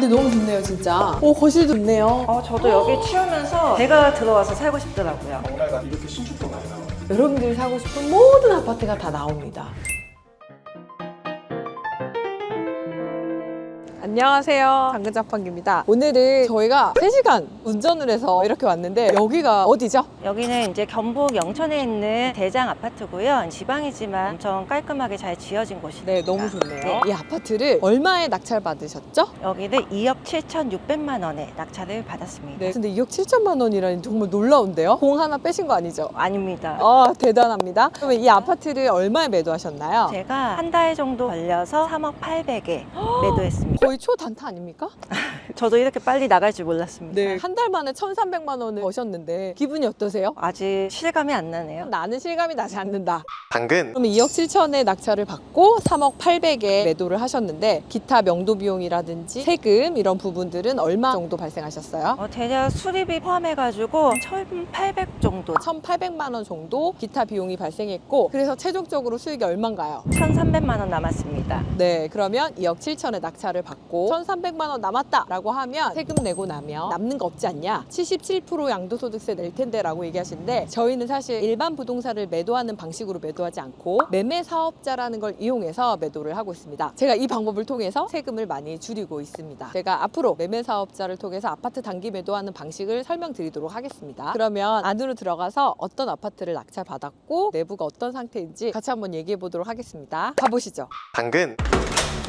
근데 너무 좋네요, 진짜. 오, 거실도 좋네요. 어, 저도 여기 치우면서 제가 들어와서 살고 싶더라고요. 오늘가 이렇게 신축도 많이 나와요. 여러분들이 사고 싶은 모든 아파트가 다 나옵니다. 안녕하세요. 당근자판기입니다. 오늘은 저희가 3시간 운전을 해서 이렇게 왔는데 여기가 어디죠? 여기는 이제 경북 영천에 있는 대장 아파트고요. 지방이지만 엄청 깔끔하게 잘 지어진 곳입니다. 네, 너무 좋네요. 네. 이 아파트를 얼마에 낙찰 받으셨죠? 여기는 2억 7,600만 원에 낙찰을 받았습니다. 네. 근데 2억 7천만 원이라니 정말 놀라운데요? 공 하나 빼신 거 아니죠? 아닙니다. 아, 대단합니다. 그러면 이 아파트를 얼마에 매도하셨나요? 제가 한 달 정도 걸려서 3억 800에 매도했습니다. 거의 초단타 아닙니까? 저도 이렇게 빨리 나갈 줄 몰랐습니다. 네. 한 달 만에 1,300만 원을 버셨는데 기분이 어떠세요? 아직 실감이 안 나네요. 나는 실감이 나지 않는다. 당근 그러면 2억 7천에 낙찰을 받고 3억 800에 매도를 하셨는데 기타 명도 비용이라든지 세금 이런 부분들은 얼마 정도 발생하셨어요? 어, 대략 수리비 포함해가지고 1,800 정도, 1,800만 원 정도 기타 비용이 발생했고 그래서 최종적으로 수익이 얼마인가요? 1,300만 원 남았습니다. 네, 그러면 2억 7천에 낙찰을 받고 1,300만 원 남았다라고 하면 세금 내고 나면 남는 거 없지 않냐? 77% 양도소득세 낼 텐데라고 얘기하시는데 저희는 사실 일반 부동산을 매도하는 방식으로 매도하지 않고 매매 사업자라는 걸 이용해서 매도를 하고 있습니다. 제가 이 방법을 통해서 세금을 많이 줄이고 있습니다. 제가 앞으로 매매 사업자를 통해서 아파트 단기 매도하는 방식을 설명드리도록 하겠습니다. 그러면 안으로 들어가서 어떤 아파트를 낙찰 받았고 내부가 어떤 상태인지 같이 한번 얘기해 보도록 하겠습니다. 가보시죠. 당근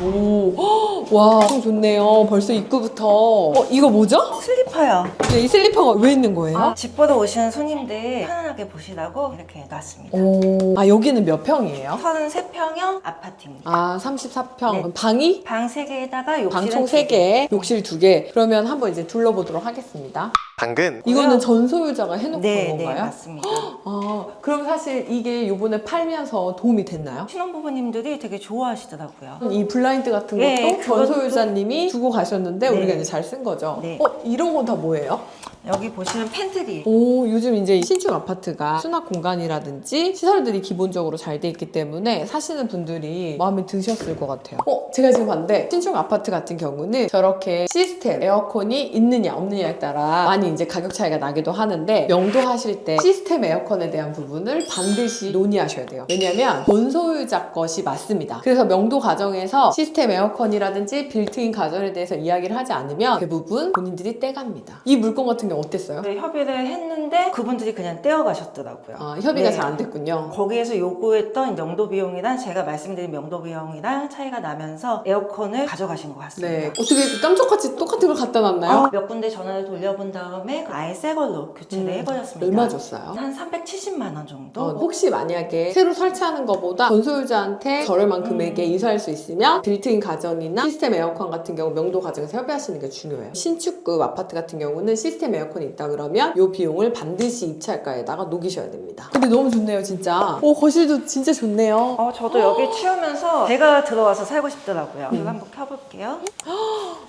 오, 헉, 와, 엄청 좋네요. 벌써 입구부터. 어, 이거 뭐죠? 슬리퍼요. 네, 이 슬리퍼가 왜 있는 거예요? 아, 집 보러 오시는 손님들 편안하게 보시라고 이렇게 놨습니다. 오, 아, 여기는 몇 평이에요? 33평형 아파트입니다. 아, 34평. 네. 그럼 방이? 방 3개에다가 욕실은 방총 세 3개, 욕실 2개. 그러면 한번 이제 둘러보도록 하겠습니다. 당근 이거는 전소유자가 해놓은 네, 네, 건가요? 맞습니다. 아, 그럼 사실 이게 요번에 팔면서 도움이 됐나요? 신혼부부님들이 되게 좋아하시더라고요. 이 블라인드 같은 것도 네, 그것도- 전소유자님이 두고 가셨는데 네. 우리가 이제 잘 쓴 거죠. 네. 어, 이런 건 다 뭐예요? 여기 보시면 팬트리. 오, 요즘 이제 신축 아파트가 수납 공간이라든지 시설들이 기본적으로 잘 돼 있기 때문에 사시는 분들이 마음에 드셨을 것 같아요. 어, 제가 지금 봤는데 신축 아파트 같은 경우는 저렇게 시스템 에어컨이 있느냐 없느냐에 따라 많이 이제 가격 차이가 나기도 하는데 명도 하실 때 시스템 에어컨에 대한 부분을 반드시 논의하셔야 돼요. 왜냐면 본 소유자 것이 맞습니다. 그래서 명도 과정에서 시스템 에어컨이라든지 빌트인 가전에 대해서 이야기를 하지 않으면 대부분 본인들이 떼갑니다. 이 물건 같은 경우 어땠어요? 네, 협의를 했는데 그분들이 그냥 떼어가셨더라고요. 아, 협의가 네. 잘 안 됐군요. 거기에서 요구했던 명도 비용이랑 제가 말씀드린 명도 비용이랑 차이가 나면서 에어컨을 가져가신 것 같습니다. 네. 어떻게 깜짝같이 똑같은 걸 갖다 놨나요? 어, 몇 군데 전화를 돌려본 다음에 아예 새 걸로 교체를 음, 해버렸습니다. 얼마 줬어요? 한 370만 원 정도. 어, 혹시 만약에 새로 설치하는 것보다 전소유자한테 저렴한 금액에 음. 이사할 수 있으면 빌트인 가전이나 시스템 에어컨 같은 경우 명도 과정에서 협의하시는 게 중요해요. 신축급 아파트 같은 경우는 시스템 에어컨 이 있다 그러면 이 비용을 반드시 입찰가에다가 녹이셔야 됩니다. 근데 너무 좋네요, 진짜. 오, 거실도 진짜 좋네요. 어, 저도 여기 치우면서 제가 들어와서 살고 싶더라고요. 음. 이거 한번 켜볼게요.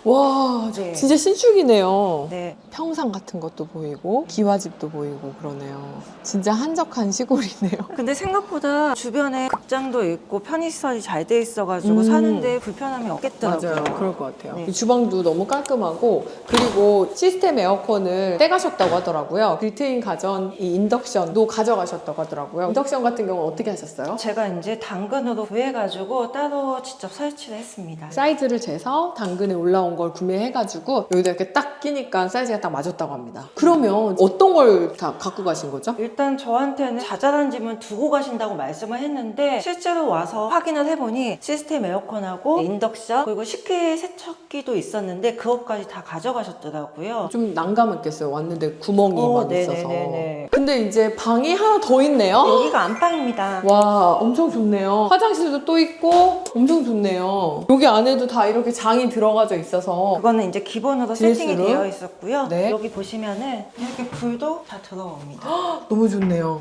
와, 네. 진짜 신축이네요. 네. 평상 같은 것도 보이고 기와집도 보이고 그러네요. 진짜 한적한 시골이네요. 근데 생각보다 주변에 극장도 있고 편의시설이 잘 돼 있어가지고 음. 사는데 불편함이 없겠더라고요. 맞아요. 그럴 것 같아요. 네. 이 주방도 너무 깔끔하고 그리고 시스템 에어컨 을 떼가셨다고 하더라고요. 빌트인 가전 이 인덕션도 가져가셨다고 하더라고요. 인덕션 같은 경우는 어떻게 하셨어요? 제가 이제 당근으로 구해가지고 따로 직접 설치를 했습니다. 사이즈를 재서 당근에 올라온 걸 구매해가지고 여기다 이렇게 딱 끼니까 사이즈가 딱 맞았다고 합니다. 그러면 어떤 걸 다 갖고 가신 거죠? 일단 저한테는 자잘한 짐은 두고 가신다고 말씀을 했는데 실제로 와서 확인을 해보니 시스템 에어컨하고 인덕션 그리고 식기 세척기도 있었는데 그것까지 다 가져가셨더라고요. 좀 난감했겠어요. 왔는데 구멍이 어, 막 있어서. 네네네네. 근데 이제 방이 하나 더 있네요. 여기가 안방입니다. 와, 엄청 좋네요. 화장실도 또 있고 엄청 좋네요. 여기 안에도 다 이렇게 장이 들어가져 있어서 그거는 이제 기본으로 세팅이 드레스룸? 되어 있었고요. 네. 여기 보시면은 이렇게 불도 다 들어옵니다. 너무 좋네요.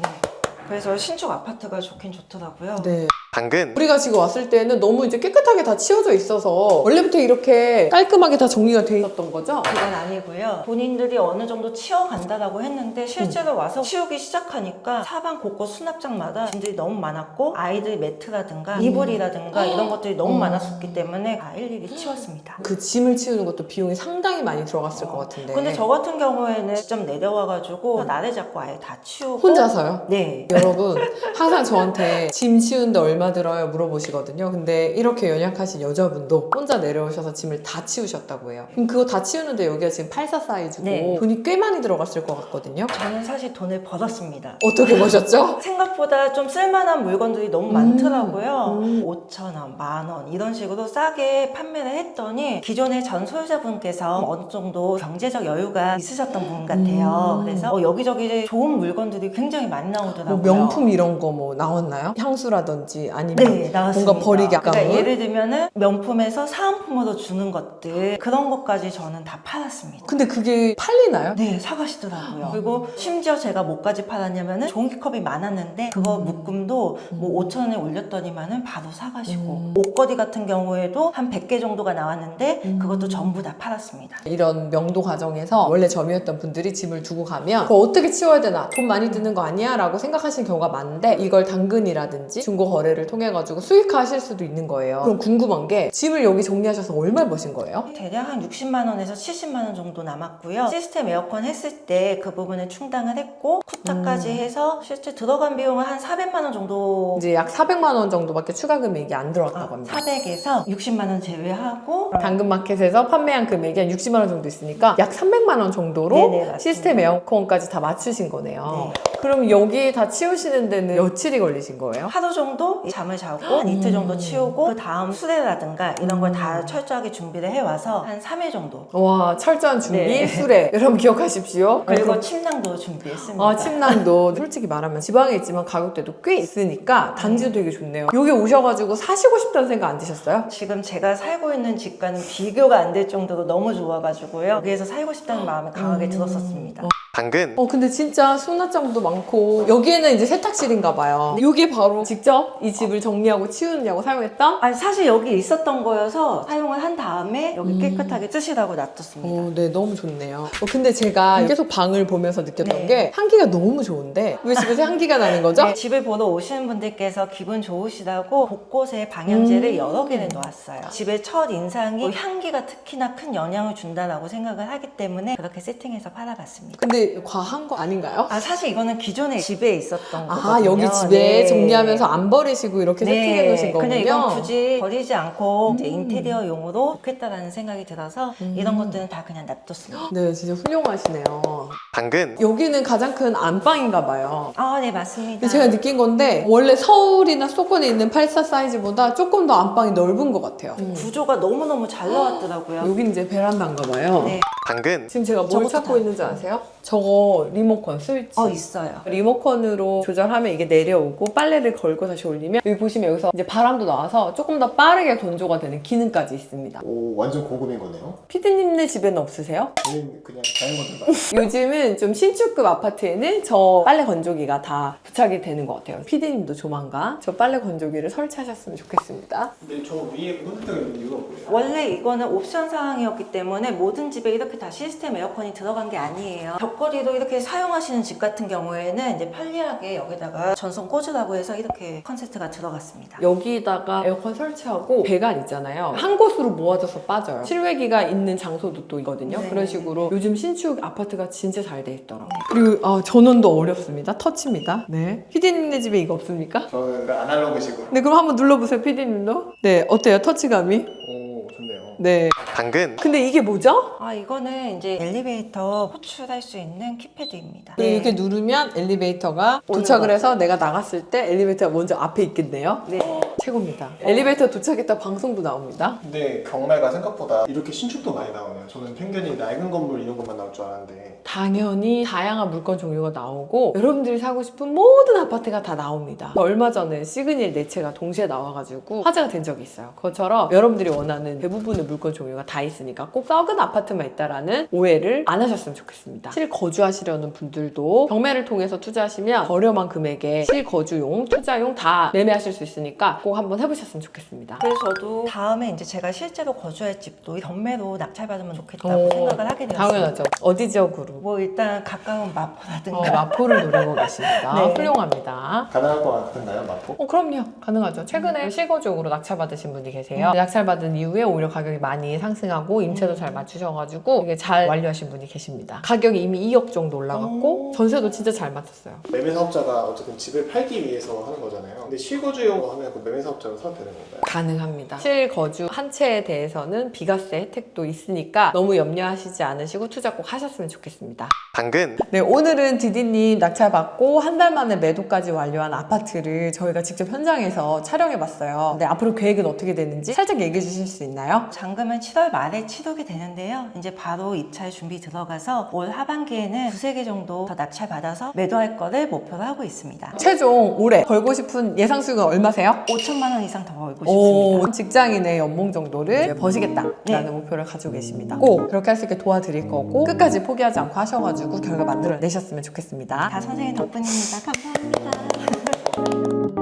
그래서 신축 아파트가 좋긴 좋더라고요. 네. 당근 우리가 지금 왔을 때는 너무 이제 깨끗하게 다 치워져 있어서 원래부터 이렇게 깔끔하게 다 정리가 돼 있었던 거죠? 그건 아니고요. 본인들이 어느 정도 치워간다라고 했는데 실제로 와서 치우기 시작하니까 사방 곳곳 수납장마다 짐들이 너무 많았고 아이들 매트라든가 이불이라든가 이런 것들이 너무 많았었기 때문에 다 일일이 치웠습니다. 그 짐을 치우는 것도 비용이 상당히 많이 들어갔을 것 같은데. 근데 저 같은 경우에는 직접 내려와가지고 나를 잡고 아예 다 치우고 혼자서요? 네. 여러분 항상 저한테 짐 치우는데 얼마 들어요 물어보시거든요 근데 이렇게 연약하신 여자분도 혼자 내려오셔서 짐을 다 치우셨다고 해요 그럼 그거 다 치우는데 여기가 지금 84 사이즈고 네. 돈이 꽤 많이 들어갔을 것 같거든요 저는 사실 돈을 벌었습니다. 어떻게 보셨죠? 생각보다 좀 쓸만한 물건들이 너무 음. 많더라고요. 음. 5천 원, 만 원 이런 식으로 싸게 판매를 했더니 기존의 전 소유자분께서 어느 정도 경제적 여유가 있으셨던 분 같아요. 음. 그래서 어, 여기저기 좋은 물건들이 굉장히 많이 나오더라고요. 뭐 명품 이런 거 뭐 나왔나요? 향수라든지 아니면 네, 나왔습니다. 뭔가 버리기 아까운 그러니까 예를 들면은 명품에서 사은품으로 주는 것들 그런 것까지 저는 다 팔았습니다. 근데 그게 팔리나요? 네, 사가시더라고요. 그리고 심지어 제가 뭐까지 팔았냐면은 종이컵이 많았는데 그거 음. 묶음도 뭐 5천 원에 올렸더니만은 바로 사가시고 음. 옷걸이 같은 경우에도 한 100개 정도가 나왔는데 음. 그것도 전부 다 팔았습니다. 이런 명도 과정에서 원래 점유했던 분들이 짐을 두고 가면 그거 어떻게 치워야 되나 돈 많이 드는 거 아니야? 라고 생각하시는 경우가 많은데 이걸 당근이라든지 중고 거래를 통해 가지고 수익화하실 수도 있는 거예요 그럼 궁금한 게 짐을 여기 정리하셔서 얼마 버신 거예요? 대략 한 60만 원에서 70만 원 정도 남았고요. 시스템 에어컨 했을 때 그 부분을 충당을 했고 쿠타까지 음. 해서 실제 들어간 비용은 한 400만 원 정도 이제 약 400만 원 정도밖에 추가 금액이 안 들어왔다고 합니다 400에서 60만 원 제외하고 당근마켓에서 판매한 금액이 한 60만 원 정도 있으니까 약 300만 원 정도로 네네, 맞습니다. 시스템 에어컨까지 다 맞추신 거네요 네. 그럼 여기 다 치우시는 데는 며칠이 걸리신 거예요? 하루 정도 잠을 자고 한 이틀 정도 치우고 그 다음 수레라든가 이런 걸 다 철저하게 준비를 해와서 한 3일 정도 와 철저한 준비, 네. 수레 여러분 기억하십시오 그리고 침낭도 준비했습니다. 아, 침낭도 솔직히 말하면 지방에 있지만 가격대도 꽤 있으니까 단지도 되게 좋네요. 여기 오셔가지고 사시고 싶다는 생각 안 드셨어요? 지금 제가 살고 있는 집과는 비교가 안 될 정도로 너무 좋아가지고요. 여기에서 살고 싶다는 마음이 강하게 들었었습니다. 당근 어, 근데 진짜 수납장도 많고 여기에는 이제 세탁실인가 봐요. 이게 바로 직접 이 집을 정리하고 치우느냐고 사용했다? 아니 사실 여기 있었던 거여서 사용을 한 다음에 여기 깨끗하게 쓰시라고 놔뒀습니다. 오, 네, 너무 좋네요. 어, 근데 제가 계속 방을 보면서 느꼈던 네. 게 향기가 너무 좋은데 왜 집에서 향기가 나는 거죠? 네, 집을 보러 오시는 분들께서 기분 좋으시다고 곳곳에 방향제를 음. 여러 개를 놓았어요. 집의 첫 인상이 뭐 향기가 특히나 큰 영향을 준다라고 생각을 하기 때문에 그렇게 세팅해서 팔아봤습니다. 근데 과한 거 아닌가요? 아 사실 이거는 기존에 집에 있었던 아, 거거든요. 여기 집에 네. 정리하면서 안 버리시고 이렇게 세팅해 놓으신 거군요. 그냥 이건 굳이 버리지 않고 이제 음. 인테리어용으로 좋겠다라는 생각이 들어서 이런 것들은 다 그냥 놔뒀습니다. 네, 진짜 훌륭하시네요. 당근 여기는 가장 큰 안방인가 봐요. 아, 네 맞습니다. 근데 제가 느낀 건데 원래 서울이나 수도권에 있는 84 사이즈보다 조금 더 안방이 넓은 것 같아요. 구조가 너무너무 잘 나왔더라고요. 여긴 이제 베란다인가 봐요. 네. 당근 지금 제가 뭘 저것도 찾고 다 있는지 아세요? 저거 리모컨 스위치. 어 있어요. 리모컨으로 조절하면 이게 내려오고 빨래를 걸고 다시 올리면 여기 보시면 여기서 이제 바람도 나와서 조금 더 빠르게 건조가 되는 기능까지 있습니다. 오 완전 고급인 거네요. 피디님네 집에는 없으세요? 저는 그냥 자연건조가 요즘은 좀 신축급 아파트에는 저 빨래 건조기가 다 부착이 되는 것 같아요. 피디님도 조만간 저 빨래 건조기를 설치하셨으면 좋겠습니다. 근데 저 위에 콘센트가 있는 이유가 뭐예요? 원래 이거는 옵션 사항이었기 때문에 모든 집에 이렇게 다 시스템 에어컨이 들어간 게 아니에요. 벽걸이도 이렇게 사용하시는 집 같은 경우에는 이제 편리하게 여기다가 전선 꽂으라고 해서 이렇게 컨셉트가 들어갔습니다. 여기다가 에어컨 설치하고 배관 있잖아요. 한 곳으로 모아져서 빠져요. 실외기가 있는 장소도 또 있거든요. 네. 그런 식으로 요즘 신축 아파트가 진짜 잘 돼 있더라고요. 그리고 아, 전원도 어렵습니다. 터치입니다. 네. 피디님네 집에 이거 없습니까? 저는 그 아날로그식으로. 네, 그럼 한번 눌러보세요, 피디님도. 네, 어때요? 터치감이? 오 좋네요. 네. 당근 근데 이게 뭐죠? 아 이거는 이제 엘리베이터 호출할 수 있는 키패드입니다. 그리고 이렇게 누르면 엘리베이터가 도착을 거. 해서 내가 나갔을 때 엘리베이터가 먼저 앞에 있겠네요. 네. 최고입니다. 엘리베이터 도착했다 방송도 나옵니다. 근데 경매가 생각보다 이렇게 신축도 많이 나오네요. 저는 편견이 낡은 건물 이런 것만 나올 줄 알았는데 당연히 다양한 물건 종류가 나오고 여러분들이 사고 싶은 모든 아파트가 다 나옵니다. 얼마 전에 시그니엘 네 채가 동시에 나와가지고 화제가 된 적이 있어요. 그것처럼 여러분들이 원하는 대부분의 물건 종류가 다 있으니까 꼭 썩은 아파트만 있다라는 오해를 안 하셨으면 좋겠습니다. 실거주하시려는 분들도 경매를 통해서 투자하시면 저렴한 금액에 실거주용, 투자용 다 매매하실 수 있으니까 꼭꼭 한번 해보셨으면 좋겠습니다. 그래서 저도 다음에 이제 제가 실제로 거주할 집도 경매로 낙찰받으면 좋겠다고 오, 생각을 하게 되었어요. 당연하죠. 어디 지역으로? 뭐 일단 가까운 마포라든가 어, 마포를 노리고 계십니다. 네. 훌륭합니다. 가능할 것 같나요, 마포? 어, 그럼요. 가능하죠. 최근에 실거주용으로 낙찰받으신 분이 계세요. 낙찰받은 이후에 오히려 가격이 많이 상승하고 임체도 잘 맞추셔가지고 이게 잘 완료하신 분이 계십니다. 가격이 이미 2억 정도 올라갔고 오. 전세도 진짜 잘 맞췄어요. 매매 사업자가 어쨌든 집을 팔기 위해서 하는 거잖아요. 근데 실거주용 하면 그 매매 사업자로 사도 되는 건가요? 가능합니다. 실거주 한 채에 대해서는 비과세 혜택도 있으니까 너무 염려하시지 않으시고 투자 꼭 하셨으면 좋겠습니다. 당근 네, 오늘은 디디님 낙찰받고 한 달 만에 매도까지 완료한 아파트를 저희가 직접 현장에서 촬영해봤어요. 근데 앞으로 계획은 어떻게 되는지 살짝 얘기해 주실 수 있나요? 잔금은 7월 말에 치르게 되는데요. 이제 바로 입찰 준비 들어가서 올 하반기에는 두세 개 정도 더 낙찰 받아서 매도할 거를 목표로 하고 있습니다. 최종 올해 벌고 싶은 예상 수익은 얼마세요? 5천 만 원 이상 더 벌고 오, 싶습니다. 직장인의 연봉 정도를 이제 버시겠다라는 네. 목표를 가지고 계십니다. 꼭 그렇게 할 수 있게 도와드릴 거고 끝까지 포기하지 않고 하셔가지고 결과 만들어내셨으면 좋겠습니다. 다 선생님 덕분입니다. 감사합니다.